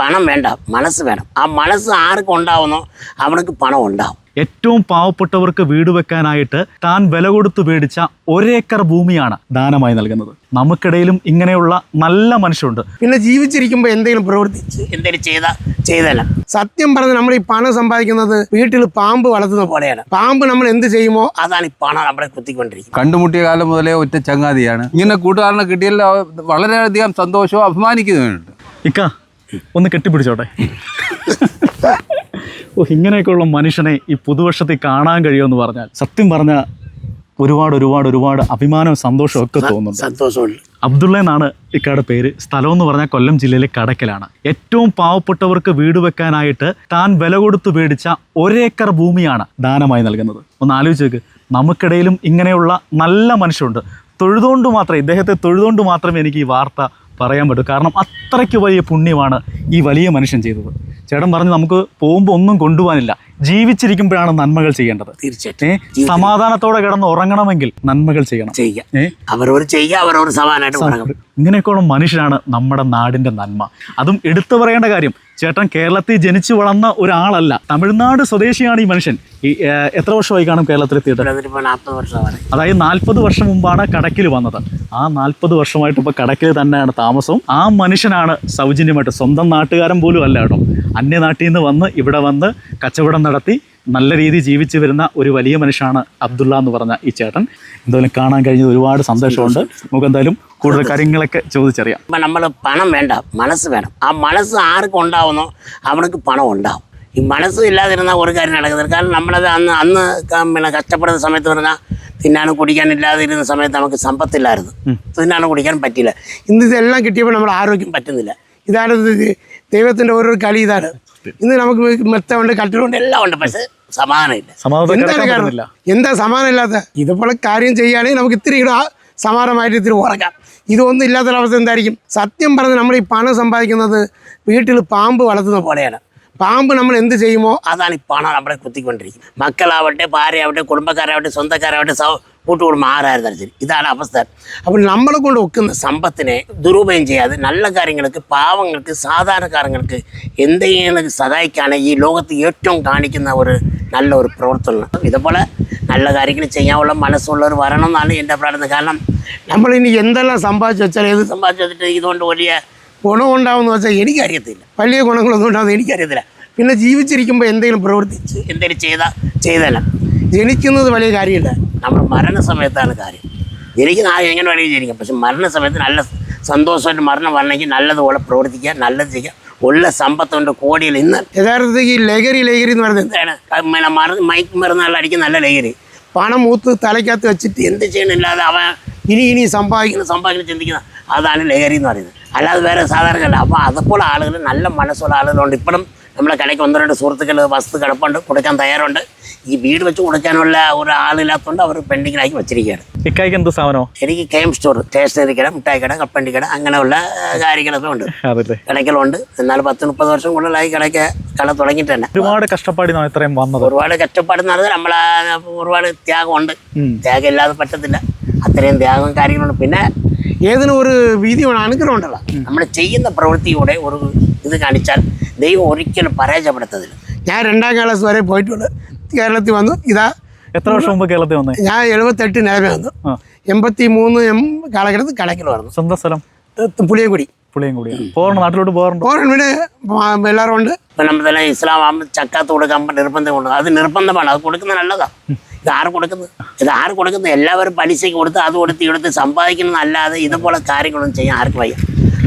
പണം വേണ്ട മനസ്സ് വേണം. ആ മനസ്സ് ആർക്ക് ഉണ്ടാവുന്നോ അവർക്ക് പണം ഉണ്ടാവും. ഏറ്റവും പാവപ്പെട്ടവർക്ക് വീട് വെക്കാനായിട്ട് താൻ വില കൊടുത്തു മേടിച്ച ഒരേക്കർ ഭൂമിയാണ് ദാനമായി നൽകുന്നത്. നമുക്കിടയിലും ഇങ്ങനെയുള്ള നല്ല മനുഷ്യരുണ്ട്. പിന്നെ ജീവിച്ചിരിക്കുമ്പോൾ എന്തെങ്കിലും പ്രവർത്തിച്ച് എന്തെങ്കിലും ചെയ്ത ചെയ്തല്ല. സത്യം പറഞ്ഞ് നമ്മൾ ഈ പണം സമ്പാദിക്കുന്നത് വീട്ടിൽ പാമ്പ് വളർത്തുന്ന പോലെയാണ്. പാമ്പ് നമ്മൾ എന്ത് ചെയ്യുമോ അതാണ് ഈ പണം നമ്മളെ കുത്തിക്കൊണ്ടിരിക്കുന്നത്. കണ്ടുമുട്ടിയ കാലം മുതലേ ഒറ്റ ചങ്ങാതിയാണ്. ഇങ്ങനെ കൂട്ടുകാരനെ കിട്ടിയതിൽ അവ- വളരെയധികം സന്തോഷവും അഭിമാനിക്കുന്നുണ്ട് ഇക്ക ഒന്ന് കെട്ടിപ്പിടിച്ചോട്ടെ. ഓ ഇങ്ങനെയൊക്കെയുള്ള മനുഷ്യനെ ഈ പുതുവർഷത്തിൽ കാണാൻ കഴിയുമെന്ന് പറഞ്ഞാൽ സത്യം പറഞ്ഞാൽ ഒരുപാട് ഒരുപാട് ഒരുപാട് അഭിമാനവും സന്തോഷവും ഒക്കെ തോന്നുന്നുണ്ട്. സന്തോഷമുണ്ട്. അബ്ദുള്ള എന്നാണ് ഇക്കയുടെ പേര്. സ്ഥലം എന്ന് പറഞ്ഞാൽ കൊല്ലം ജില്ലയിലെ കടക്കലാണ്. ഏറ്റവും പാവപ്പെട്ടവർക്ക് വീട് വെക്കാനായിട്ട് താൻ വില കൊടുത്ത് മേടിച്ച ഒരേക്കർ ഭൂമിയാണ് ദാനമായി നൽകുന്നത്. ഒന്ന് ആലോചിച്ച് നോക്ക്. നമുക്കിടയിലും ഇങ്ങനെയുള്ള നല്ല മനുഷ്യരുണ്ട്. തൊഴുതുകൊണ്ട് മാത്രമേ ഇദ്ദേഹത്തെ തൊഴുതുകൊണ്ട് മാത്രമേ എനിക്ക് ഈ വാർത്ത പറയാൻ പറ്റും. കാരണം അത്രയ്ക്ക് വലിയ പുണ്യമാണ് ഈ വലിയ മനുഷ്യൻ ചെയ്തത്. ചേട്ടൻ പറഞ്ഞു നമുക്ക് പോകുമ്പോൾ ഒന്നും കൊണ്ടുപോകാനില്ല. ജീവിച്ചിരിക്കുമ്പോഴാണ് നന്മകൾ ചെയ്യേണ്ടത്. തീർച്ചയായിട്ടും. സമാധാനത്തോടെ കിടന്ന് ഉറങ്ങണമെങ്കിൽ നന്മകൾ ചെയ്യണം. അവരവർ ചെയ്യുക അവരവർ സമാനമായിട്ട് ഇങ്ങനെയൊക്കെയുള്ള മനുഷ്യനാണ് നമ്മുടെ നാടിന്റെ നന്മ. അതും എടുത്തു പറയേണ്ട കാര്യം ചേട്ടൻ കേരളത്തിൽ ജനിച്ചു വളർന്ന ഒരാളല്ല. തമിഴ്നാട് സ്വദേശിയാണ് ഈ മനുഷ്യൻ. ഈ എത്ര വർഷമായി കാണും കേരളത്തിൽ വർഷമാണ് അതായത് നാൽപ്പത് വർഷം മുമ്പാണ് കടക്കിൽ വന്നത്. ആ നാൽപ്പത് വർഷമായിട്ട് ഇപ്പോൾ കടക്കിൽ തന്നെയാണ് താമസവും. ആ മനുഷ്യനാണ് സൗജന്യമായിട്ട് സ്വന്തം നാട്ടുകാരൻ പോലും അല്ല കേട്ടോ. അന്യനാട്ടിൽ നിന്ന് വന്ന് ഇവിടെ വന്ന് കച്ചവടം നടത്തി നല്ല രീതിയിൽ ജീവിച്ചു വരുന്ന ഒരു വലിയ മനുഷ്യനാണ് അബ്ദുള്ള എന്ന് പറഞ്ഞ ഈ ചേട്ടൻ. എന്തായാലും കാണാൻ കഴിഞ്ഞത് ഒരുപാട് സന്തോഷമുണ്ട്. നമുക്ക് എന്തായാലും കൂടുതൽ കാര്യങ്ങളൊക്കെ ചോദിച്ചറിയാം. ഇപ്പം നമ്മൾ പണം വേണ്ട മനസ്സ് വേണം. ആ മനസ്സ് ആർക്കും ഉണ്ടാവുന്നോ അവർക്ക് പണം ഉണ്ടാവും. ഈ മനസ്സ് ഇല്ലാതിരുന്നാൽ ഒരു കാര്യം നടക്കുന്നില്ല കാരണം നമ്മളത് അന്ന് അന്ന് പിന്നെ കഷ്ടപ്പെടുന്ന സമയത്ത് പറഞ്ഞാൽ തിന്നാനും കുടിക്കാൻ ഇല്ലാതിരുന്ന സമയത്ത് നമുക്ക് സമ്പത്തില്ലായിരുന്നു. തിന്നാനും കുടിക്കാൻ പറ്റില്ല ഇന്ന് ഇതെല്ലാം കിട്ടിയപ്പോൾ നമ്മൾ ആരോഗ്യം പറ്റുന്നില്ല ഇതാണ് ദൈവത്തിന്റെ ഓരോ കളി ഇതാണ്. ഇന്ന് നമുക്ക് മെത്തമുണ്ട് കട്ടിലുണ്ട് എല്ലാം ഉണ്ട് പക്ഷേ സമാധാനമില്ല എന്താണ് കാരണം എന്താ സമാനം ഇല്ലാത്ത ഇതുപോലെ കാര്യം ചെയ്യുകയാണെങ്കിൽ നമുക്ക് ഇത്തിരി കൂടെ സമാനമായിട്ട് ഇത്തിരി ഉറക്കാം ഇതൊന്നും ഇല്ലാത്തൊരവസ്ഥ എന്തായിരിക്കും? സത്യം പറഞ്ഞ് നമ്മൾ ഈ പണം സമ്പാദിക്കുന്നത് വീട്ടിൽ പാമ്പ് വളർത്തുന്ന പോലെയാണ്. പാമ്പ് നമ്മൾ എന്ത് ചെയ്യുമോ അതാണ് പണം നമ്മളെ കുത്തിക്കൊണ്ടിരിക്കുന്നത്. മക്കളാവട്ടെ ഭാര്യയാവട്ടെ കുടുംബക്കാരാവട്ടെ സ്വന്തക്കാരാവട്ടെ സൗ കൂട്ടുകുടുംബം ആരായിരുന്നാലും ശരി. ഇതാണ് അവസ്ഥ. അപ്പോൾ നമ്മളെ കൊണ്ട് ഒക്കുന്ന സമ്പത്തിനെ ദുരുപയോഗം ചെയ്യാതെ നല്ല കാര്യങ്ങൾക്ക് പാവങ്ങൾക്ക് സാധാരണക്കാരങ്ങൾക്ക് എന്തെങ്കിലും സഹായിക്കാണ് ഈ ലോകത്ത് ഏറ്റവും കാണിക്കുന്ന ഒരു നല്ല ഒരു പ്രവർത്തനം. ഇതുപോലെ നല്ല കാര്യങ്ങൾ ചെയ്യാനുള്ള മനസ്സുള്ളവർ വരണം എന്നാണ് എന്റെ പ്രാർത്ഥന. കാരണം നമ്മൾ ഇനി എന്തെല്ലാം സമ്പാദിച്ചു വെച്ചാൽ ഏത് സമ്പാദിച്ചു വെച്ചിട്ട് ഇതുകൊണ്ട് വലിയ ഗുണം ഉണ്ടാവുമെന്ന് വെച്ചാൽ എനിക്കറിയത്തില്ല. വലിയ ഗുണങ്ങളൊന്നും ഉണ്ടാവുമെന്ന് എനിക്കറിയത്തില്ല. പിന്നെ ജീവിച്ചിരിക്കുമ്പോൾ എന്തെങ്കിലും പ്രവർത്തിച്ച് എന്തെങ്കിലും ചെയ്ത ചെയ്തല്ല. ജനിക്കുന്നത് വലിയ കാര്യമില്ല. നമ്മൾ മരണസമയത്താണ് കാര്യം. ജനിക്കുന്ന ആ എങ്ങനെ വേണമെങ്കിൽ ജനിക്കാം. പക്ഷെ മരണസമയത്ത് നല്ല സന്തോഷമായിട്ട് മരണം വരണമെങ്കിൽ നല്ലതുപോലെ പ്രവർത്തിക്കുക നല്ലത് ചെയ്യാം ഉള്ള സമ്പത്തുണ്ട് കോടിയിൽ ഇന്ന് യഥാർത്ഥത്തിൽ ഈ ലഹരി ലഹരി എന്ന് പറയുന്നത് എന്താണ്? മറ മയക്ക് മരുന്നെല്ലാം അടിക്കുന്ന നല്ല ലഹരി. പണം മൂത്ത് തലയ്ക്കകത്ത് വെച്ചിട്ട് എന്ത് ചെയ്യണമില്ലാതെ അവൻ ഇനി ഇനി സമ്പാദിക്കുന്ന സമ്പാദിക്കുന്ന ചിന്തിക്കുന്ന അതാണ് ലഹരി എന്ന് പറയുന്നത്. അല്ലാതെ വേറെ സാധാരണ അപ്പോൾ അതുപോലെ ആളുകൾ നല്ല മനസ്സുള്ള ആളുകളുണ്ട്. ഇപ്പോഴും നമ്മളെ കടയ്ക്ക് ഒന്ന് രണ്ട് സുഹൃത്തുക്കൾ വസ്തു കിടപ്പുണ്ട് കൊടുക്കാൻ തയ്യാറുണ്ട്. ഈ വീട് വെച്ച് കൊടുക്കാനുള്ള ഒരു ആളില്ലാത്തതുകൊണ്ട് അവർ പെൻഡിങ്ങിലാക്കി വെച്ചിരിക്കുകയാണ്. ഇക്കായ്ക്ക് എന്ത് സാധനോ? എനിക്ക് കേം സ്റ്റോർ സ്റ്റേഷനറി കട മിഠായി കട കപ്പണ്ടി കട അങ്ങനെയുള്ള കാര്യങ്ങളൊക്കെ ഉണ്ട്. കടയ്ക്കലുണ്ട് എന്നാൽ പത്ത് മുപ്പത് വർഷം കൂടുതലായി കടയ്ക്ക് കട തുടങ്ങിയിട്ട് തന്നെ. ഒരുപാട് കഷ്ടപ്പാടിനാണ് ഇത്രയും വന്നത്. ഒരുപാട് കഷ്ടപ്പാടെന്ന് പറഞ്ഞാൽ നമ്മളെ ഒരുപാട് ത്യാഗമുണ്ട്. ത്യാഗം ഇല്ലാതെ പറ്റത്തില്ല. അത്രയും ത്യാഗം കാര്യങ്ങളുണ്ട്. പിന്നെ ഏതിനും ഒരു വീതിയോട് അനുഗ്രഹം ഉണ്ടല്ലോ. നമ്മൾ ചെയ്യുന്ന പ്രവൃത്തിയോടെ ഒരു ഇത് കാണിച്ചാൽ ദൈവം ഒരിക്കലും പരാജയപ്പെടുത്തതില്ല ഞാൻ രണ്ടാം ക്ലാസ് വരെ പോയിട്ടുണ്ട്. കേരളത്തിൽ വന്നു. ഇതാ എത്ര വർഷം മുമ്പ് കേരളത്തിൽ വന്നു? ഞാൻ എഴുപത്തെട്ട് നിലമേ വന്നു. എൺപത്തി മൂന്ന് എം കാലഘട്ടത്തിൽ കടയ്ക്കൽ വന്നു. സ്വന്തം സ്ഥലം? പുളിയൻകുടി പുളിയൻകുടി പോകണം? നാട്ടിലോട്ട് പോകണം പോകണം പിന്നെ എല്ലാവരും ഉണ്ട്. ഇപ്പം നമ്മൾ തന്നെ ഇസ്ലാം ആകുമ്പോൾ ചക്കാത്ത് കൊടുക്കാൻ നിർബന്ധം കൊണ്ട്. അത് നിർബന്ധമാണ്. അത് കൊടുക്കുന്നത് നല്ലതാണ് ഇത് ആര് കൊടുക്കുന്നത് ഇത് ആര് കൊടുക്കുന്നത് എല്ലാവരും പലിശയ്ക്ക് കൊടുത്ത് അത് കൊടുത്ത് ഇവിടുത്തെ സമ്പാദിക്കുന്നതല്ലാതെ ഇതുപോലെ കാര്യങ്ങളൊന്നും ചെയ്യാൻ ആർക്കും വയ്യ.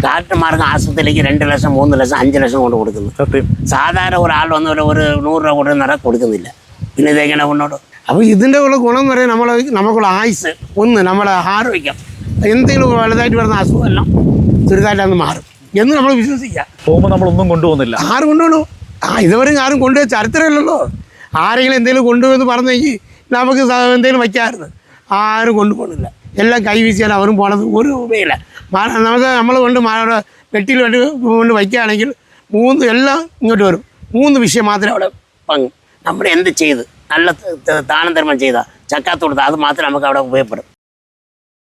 ഡാക്ടർമാർക്ക് ആശുപത്രിയിലേക്ക് രണ്ട് ലക്ഷം മൂന്ന് ലക്ഷം അഞ്ച് ലക്ഷം കൊണ്ട് കൊടുക്കുന്നു. സത്യം. സാധാരണ ഒരാൾ വന്ന് ഒരു ഒരു നൂറ് രൂപ കൊടുക്കുന്ന കൊടുക്കുന്നില്ല. പിന്നെ ഇതെങ്ങനെ മുന്നോട്ട്? അപ്പോൾ ഇതിന്റെ ഉള്ള ഗുണം എന്ന് പറയുന്നത് നമ്മളെ നമുക്കുള്ള ആയുസ്. ഒന്ന് നമ്മളെ ആരോഗ്യം. എന്തെങ്കിലും വലുതായിട്ട് വരുന്ന അസുഖമെല്ലാം ചെറുതായിട്ട് അന്ന് മാറും. എന്ന് നമ്മൾ വിശ്വസിക്കുക. പോകുമ്പോൾ നമ്മളൊന്നും കൊണ്ടുപോകുന്നില്ല. ആര് കൊണ്ടുപോകണു? ആ ഇതുവരെ ആരും കൊണ്ടുപോയ ചരിത്രമില്ലല്ലോ. ആരെങ്കിലും എന്തെങ്കിലും കൊണ്ടുപോയെന്ന് പറഞ്ഞെങ്കിൽ നമുക്ക് എന്തെങ്കിലും വയ്ക്കാമായിരുന്നു. ആരും കൊണ്ടുപോകണില്ല എല്ലാം കൈ വീശിയാൽ അവരും പോണത് ഒരു രൂപയില്ല നമുക്ക് നമ്മൾ കൊണ്ട് വെട്ടിയിൽ വെട്ടി കൊണ്ട് വയ്ക്കുകയാണെങ്കിൽ മൂന്ന് എല്ലാം ഇങ്ങോട്ട് വരും. മൂന്ന് വിഷയം മാത്രമേ അവിടെ പങ്കു. നമ്മൾ എന്ത് ചെയ്ത്? നല്ല താനം ധർമ്മം ചെയ്ത. ചക്കാത്ത് കൊടുത്ത അത് മാത്രമേ നമുക്ക് അവിടെ ഉപയോഗപ്പെടും.